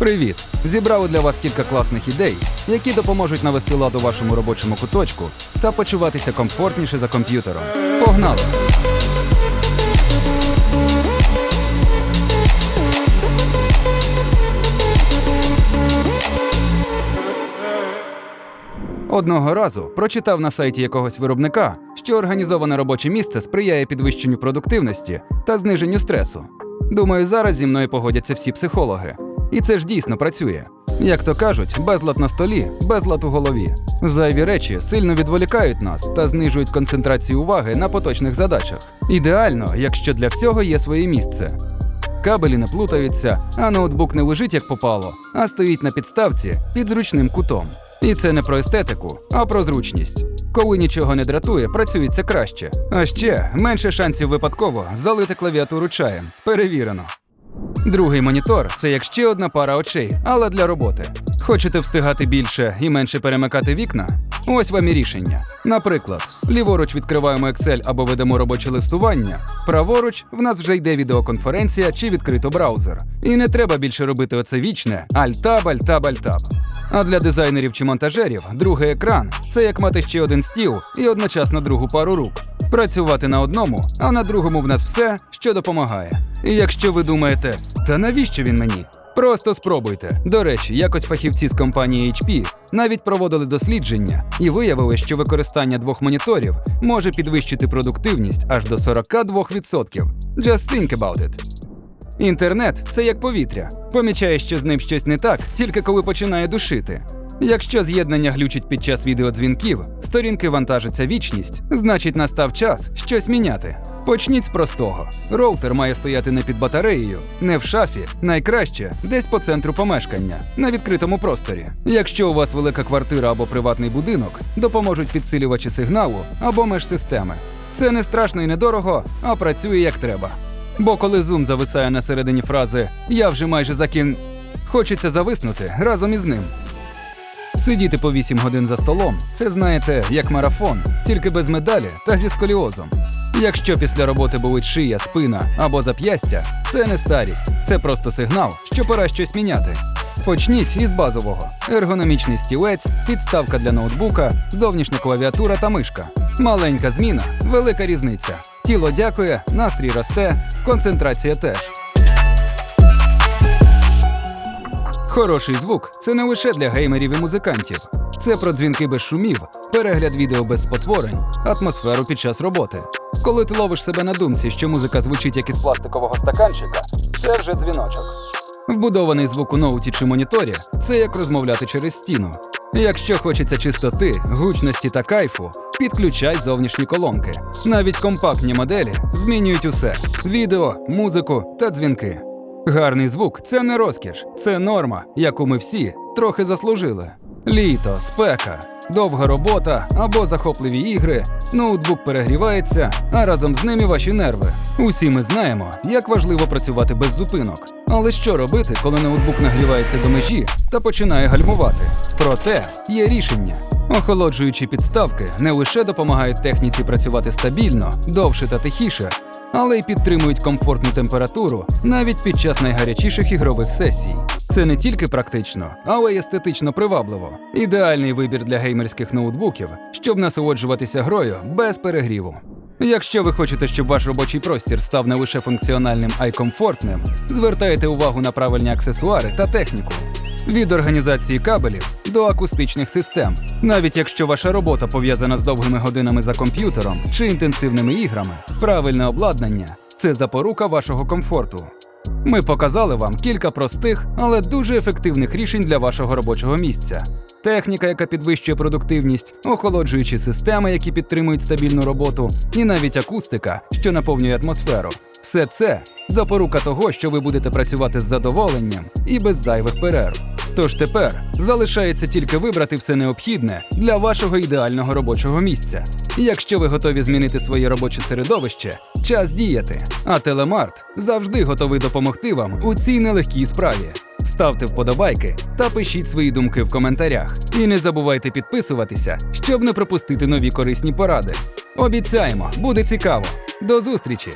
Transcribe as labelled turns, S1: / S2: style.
S1: Привіт! Зібрали для вас кілька класних ідей, які допоможуть навести лад у вашому робочому куточку та почуватися комфортніше за комп'ютером. Погнали! Одного разу прочитав на сайті якогось виробника, що організоване робоче місце сприяє підвищенню продуктивності та зниженню стресу. Думаю, зараз зі мною погодяться всі психологи. І це ж дійсно працює. Як то кажуть, безлад на столі, безлад у голові. Зайві речі сильно відволікають нас та знижують концентрацію уваги на поточних задачах. Ідеально, якщо для всього є своє місце. Кабелі не плутаються, а ноутбук не лежить як попало, а стоїть на підставці під зручним кутом. І це не про естетику, а про зручність. Коли нічого не дратує, працюється краще. А ще менше шансів випадково залити клавіатуру чаєм. Перевірено. Другий монітор це як ще одна пара очей, але для роботи. Хочете встигати більше і менше перемикати вікна? Ось вам і рішення. Наприклад, ліворуч відкриваємо Excel або ведемо робоче листування. Праворуч в нас вже йде відеоконференція чи відкрито браузер. І не треба більше робити оце вічне альтаб, альтаб, альтаб. А для дизайнерів чи монтажерів другий екран це як мати ще один стіл і одночасно другу пару рук. Працювати на одному, а на другому в нас все, що допомагає. І якщо ви думаєте, та навіщо він мені? Просто спробуйте. До речі, якось фахівці з компанії HP навіть проводили дослідження і виявили, що використання двох моніторів може підвищити продуктивність аж до 42%. Just think about it. Інтернет це як повітря. Помічаєш, що з ним щось не так, тільки коли починає душити. Якщо з'єднання глючить під час відеодзвінків, сторінки вантажиться вічність, значить настав час щось міняти. Почніть з простого. Роутер має стояти не під батареєю, не в шафі, найкраще десь по центру помешкання, на відкритому просторі. Якщо у вас велика квартира або приватний будинок, допоможуть підсилювачі сигналу або межсистеми. Це не страшно і недорого, а працює як треба. Бо коли зум зависає на середині фрази Я вже майже закін. Хочеться зависнути разом із ним. Сидіти по 8 годин за столом це знаєте, як марафон, тільки без медалі та зі сколіозом. Якщо після роботи болить шия, спина або зап'ястя, це не старість, це просто сигнал, що пора щось міняти. Почніть із базового: ергономічний стілець, підставка для ноутбука, зовнішня клавіатура та мишка. Маленька зміна, велика різниця. Тіло дякує, настрій росте, концентрація теж. Хороший звук це не лише для геймерів і музикантів. Це про дзвінки без шумів, перегляд відео без спотворень, атмосферу під час роботи. Коли ти ловиш себе на думці, що музика звучить як із пластикового стаканчика, це вже дзвіночок. Вбудований звук у ноуті чи моніторі це як розмовляти через стіну. Якщо хочеться чистоти, гучності та кайфу, підключай зовнішні колонки. Навіть компактні моделі змінюють усе: відео, музику та дзвінки. Гарний звук це не розкіш, це норма, яку ми всі трохи заслужили. Літо, спека, довга робота або захопливі ігри, ноутбук перегрівається, а разом з ними ваші нерви. Усі ми знаємо, як важливо працювати без зупинок. Але що робити, коли ноутбук нагрівається до межі та починає гальмувати? Проте є рішення. Охолоджуючі підставки не лише допомагають техніці працювати стабільно, довше та тихіше, але й підтримують комфортну температуру навіть під час найгарячіших ігрових сесій. Це не тільки практично, але й естетично привабливо. Ідеальний вибір для геймерських ноутбуків, щоб насолоджуватися грою без перегріву. Якщо ви хочете, щоб ваш робочий простір став не лише функціональним, а й комфортним, звертайте увагу на правильні аксесуари та техніку. Від організації кабелів до акустичних систем. Навіть якщо ваша робота пов'язана з довгими годинами за комп'ютером чи інтенсивними іграми, правильне обладнання це запорука вашого комфорту. Ми показали вам кілька простих, але дуже ефективних рішень для вашого робочого місця. Техніка, яка підвищує продуктивність, охолоджуючі системи, які підтримують стабільну роботу, і навіть акустика, що наповнює атмосферу. Все це запорука того, що ви будете працювати з задоволенням і без зайвих перерв. Тож тепер залишається тільки вибрати все необхідне для вашого ідеального робочого місця. Якщо ви готові змінити своє робоче середовище, час діяти. А Телемарт завжди готовий допомогти вам у цій нелегкій справі. Ставте вподобайки та пишіть свої думки в коментарях. І не забувайте підписуватися, щоб не пропустити нові корисні поради. Обіцяємо, буде цікаво. До зустрічі!